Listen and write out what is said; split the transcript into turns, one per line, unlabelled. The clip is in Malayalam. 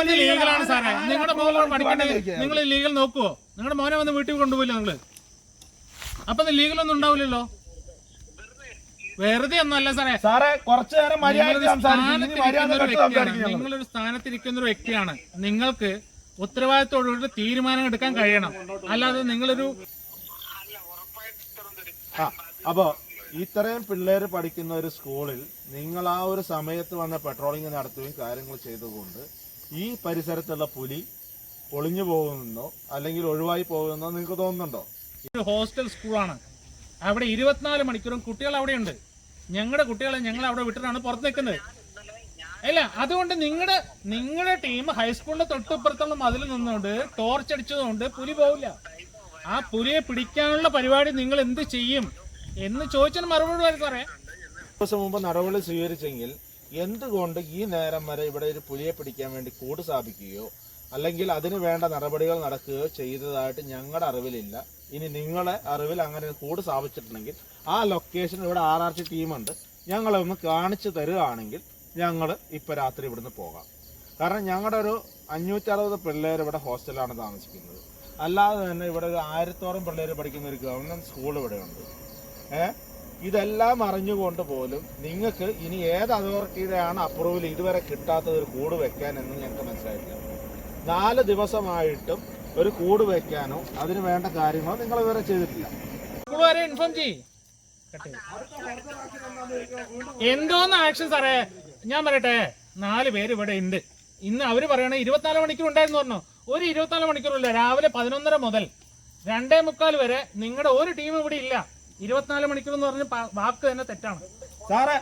ഒന്നാമത് ലീഗലാണ് സാറേ. നിങ്ങളുടെ മോനെ പഠിക്കണ്ടേ? നിങ്ങൾ ലീഗൽ നോക്കുവോ? നിങ്ങളുടെ മോനെ വന്ന് വീട്ടിൽ കൊണ്ടുപോയില്ല നിങ്ങൾ? അപ്പൊ ലീഗലൊന്നും ഉണ്ടാവില്ലല്ലോ? വെറുതെ ഒന്നല്ല സാറേ.
സാറേ കുറച്ചു നേരം
നിങ്ങളൊരു സ്ഥാനത്തിരിക്കുന്ന ഒരു വ്യക്തിയാണ്. നിങ്ങൾക്ക് ഉത്തരവാദിത്തോടുകൂടി തീരുമാനം എടുക്കാൻ കഴിയണം. അല്ലാതെ നിങ്ങളൊരു
അപ്പോ ഇത്രയും പിള്ളേര് പഠിക്കുന്ന ഒരു സ്കൂളിൽ നിങ്ങൾ ആ ഒരു സമയത്ത് വന്ന പെട്രോളിംഗ് നടത്തുകയും കാര്യങ്ങൾ ചെയ്തുകൊണ്ട് ഈ പരിസരത്തുള്ള പുലി ഒളിഞ്ഞു പോകുന്നോ അല്ലെങ്കിൽ ഒഴിവായി പോകുന്നോ നിങ്ങൾക്ക് തോന്നുന്നുണ്ടോ?
ഇത് ഹോസ്റ്റൽ സ്കൂളാണ്. അവിടെ ഇരുപത്തിനാല് മണിക്കൂറും കുട്ടികൾ അവിടെയുണ്ട്. ഞങ്ങളുടെ കുട്ടികളെ ഞങ്ങൾ അവിടെ വിട്ടിട്ടാണ് പുറത്ത് നിൽക്കുന്നത്. അല്ല അതുകൊണ്ട് നിങ്ങളുടെ നിങ്ങളുടെ ടീം ഹൈസ്കൂളിന്റെ തൊട്ടിപ്പുറത്തുള്ള മതിൽ നിന്നുകൊണ്ട് ടോർച്ച് അടിച്ചതുകൊണ്ട് പുലി പോവില്ല. ആ പുലിയെ പിടിക്കാനുള്ള പരിപാടി നിങ്ങൾ എന്ത് ചെയ്യും എന്ന് ചോദിച്ചാൽ മറുപടി പറയാം
ദിവസം മുമ്പ് നടപടി സ്വീകരിച്ചെങ്കിൽ എന്തുകൊണ്ട് ഈ നേരം വരെ ഇവിടെ ഒരു പുലിയെ പിടിക്കാൻ വേണ്ടി കൂട് സ്ഥാപിക്കുകയോ അല്ലെങ്കിൽ അതിന് വേണ്ട നടപടികൾ നടക്കുകയോ ചെയ്തതായിട്ട് ഞങ്ങളുടെ അറിവിലില്ല. ഇനി നിങ്ങളെ അറിവിൽ അങ്ങനെ കൂട് സ്ഥാപിച്ചിട്ടുണ്ടെങ്കിൽ ആ ലൊക്കേഷൻ ഇവിടെ ആർ ആർ സി ടീമുണ്ട് ഞങ്ങളെ ഒന്ന് കാണിച്ചു തരികയാണെങ്കിൽ ഞങ്ങൾ ഇപ്പം രാത്രി ഇവിടുന്ന് പോകാം. കാരണം ഞങ്ങളുടെ ഒരു അഞ്ഞൂറ്ററുപത് പിള്ളേർ ഇവിടെ ഹോസ്റ്റലാണ് താമസിക്കുന്നത്. അല്ലാതെ തന്നെ ഇവിടെ ഒരു ആയിരത്തോളം പിള്ളേർ പഠിക്കുന്ന ഒരു ഗവൺമെന്റ് സ്കൂൾ ഇവിടെയുണ്ട്. ഏഹ് ഇതെല്ലാം അറിഞ്ഞുകൊണ്ട് പോലും നിങ്ങൾക്ക് ഇനി ഏത് അതോറിറ്റിയുടെയാണ് അപ്രൂവൽ ഇതുവരെ കിട്ടാത്തത് ഒരു കൂട് വെക്കാൻ എന്ന് ഞങ്ങൾക്ക് മനസ്സിലായിട്ടില്ല. നാല് ദിവസമായിട്ടും ഒരു കൂട് വെക്കാനോ അതിന് വേണ്ട കാര്യങ്ങളോ നിങ്ങൾ ഇതുവരെ ചെയ്തിട്ടില്ല.
ഇൻഫോം എന്തോന്ന് ആക്ഷൻ സാറേ? ഞാൻ പറയട്ടെ നാല് പേര് ഇവിടെ ഉണ്ട്. ഇന്ന് അവർ പറയണ ഇരുപത്തിനാല് മണിക്കൂർ ഉണ്ടായിരുന്നു പറഞ്ഞു? ഒരു ഇരുപത്തിനാല് മണിക്കൂറില്ല രാവിലെ പതിനൊന്നര മുതൽ രണ്ടേ മുക്കാൽ വരെ നിങ്ങളുടെ ഒരു ടീം ഇവിടെ ഇല്ല. ഇരുപത്തിനാല് മണിക്കൂർ എന്ന് പറഞ്ഞ വാക്ക് തന്നെ തെറ്റാണ്.
സാറേ